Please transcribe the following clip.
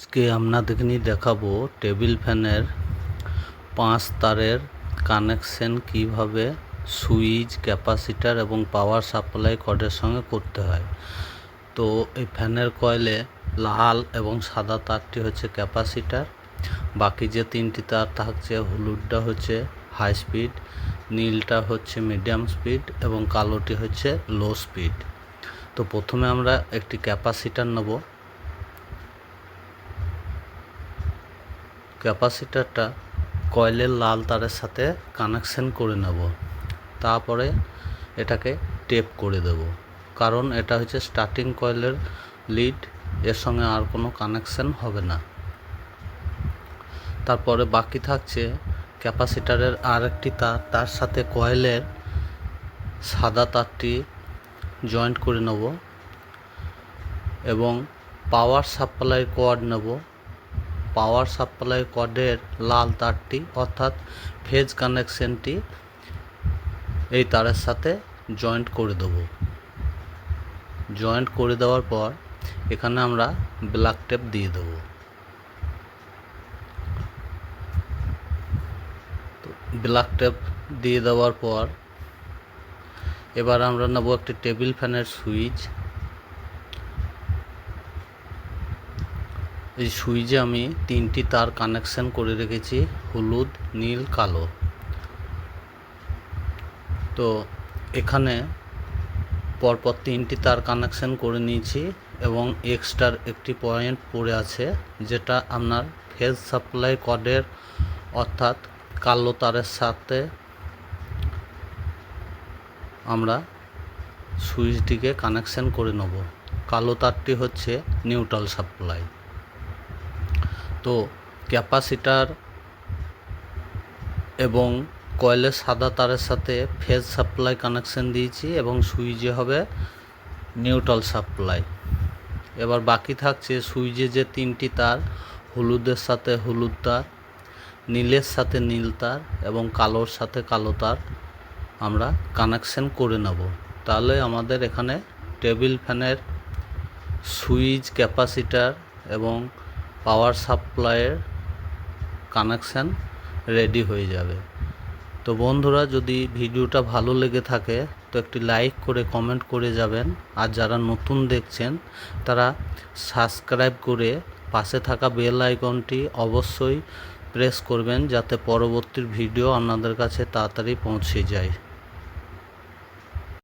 আজকে আপনাদেরকে দেখাবো টেবিল ফ্যানের পাঁচ তারের কানেকশন কীভাবে সুইচ, ক্যাপাসিটার এবং পাওয়ার সাপ্লাই কর্ডের সঙ্গে করতে হয়। তো এই ফ্যানের কয়েলে লাল এবং সাদা তারটি হচ্ছে ক্যাপাসিটার, বাকি যে তিনটি তার থাকছে হলুদটা হচ্ছে হাই স্পিড, নীলটা হচ্ছে মিডিয়াম স্পিড এবং কালোটি হচ্ছে লো স্পিড। তো প্রথমে আমরা একটি ক্যাপাসিটার নেব। ক্যাপাসিটারটা কয়েলের লাল তারের সাথে কানেকশন করে নেব। তারপরে এটাকে টেপ করে দেব। কারণ এটা হচ্ছে স্টার্টিং কয়েলের লিড, এর সঙ্গে আর কোনো কানেকশন হবে না। তারপরে বাকি থাকছে ক্যাপাসিটারের আর একটি তার। তার সাথে কয়েলের সাদা তারটি জয়েন্ট করে নেব এবং পাওয়ার সাপ্লাই কোয়ার্ড নেব। পাওয়ার সাপ্লাই কর্ডের লাল তারটি, অর্থাৎ ফেজ কানেকশনটি, এই তারের সাথে জয়েন্ট করে দেব। জয়েন্ট করে দেওয়ার পর এখানে আমরা ব্ল্যাক টেপ দিয়ে দেব। ব্ল্যাক টেপ দিয়ে দেওয়ার পর এবার আমরা নেব একটি টেবিল ফ্যানের সুইচ। এই সুইচে আমি তিনটি তার কানেকশন করে রেখেছি, হলুদ, নীল, কালো। তো এখানে পরপর তিনটি তার কানেকশন করে নিয়েছি এবং এক্সট্রার একটি পয়েন্ট পড়ে আছে, যেটা আপনার ফেজ সাপ্লাই কর্ডের অর্থাৎ কালো তারের সাথে আমরা সুইচটিকে কানেকশন করে নেব। কালো তারটি হচ্ছে নিউট্রাল সাপ্লাই তো ক্যাপাসিটার এবং কয়েলের সাদা তারের সাথে ফেজ সাপ্লাই কানেকশন দিয়েছি এবং সুইচে হবে নিউট্রাল সাপ্লাই। এবার বাকি থাকছে সুইচে যে তিনটি তার, হলুদের সাথে হলুদ তার, নীলের সাথে নীল তার এবং কালোর সাথে কালো তার আমরা কানেকশন করে নেব। তাহলে আমাদের এখানে টেবিল ফ্যানের সুইচ, ক্যাপাসিটার এবং পাওয়ার সাপ্লাইয়ের কানেকশান রেডি হয়ে যাবে। তো বন্ধুরা, যদি ভিডিওটা ভালো লেগে থাকে, তো একটি লাইক করে, কমেন্ট করে যাবেন। আর যারা নতুন দেখছেন, তারা সাবস্ক্রাইব করে পাশে থাকা বেল আইকনটি অবশ্যই প্রেস করবেন, যাতে পরবর্তী ভিডিও আপনাদের কাছে তাড়াতাড়ি পৌঁছে যায়।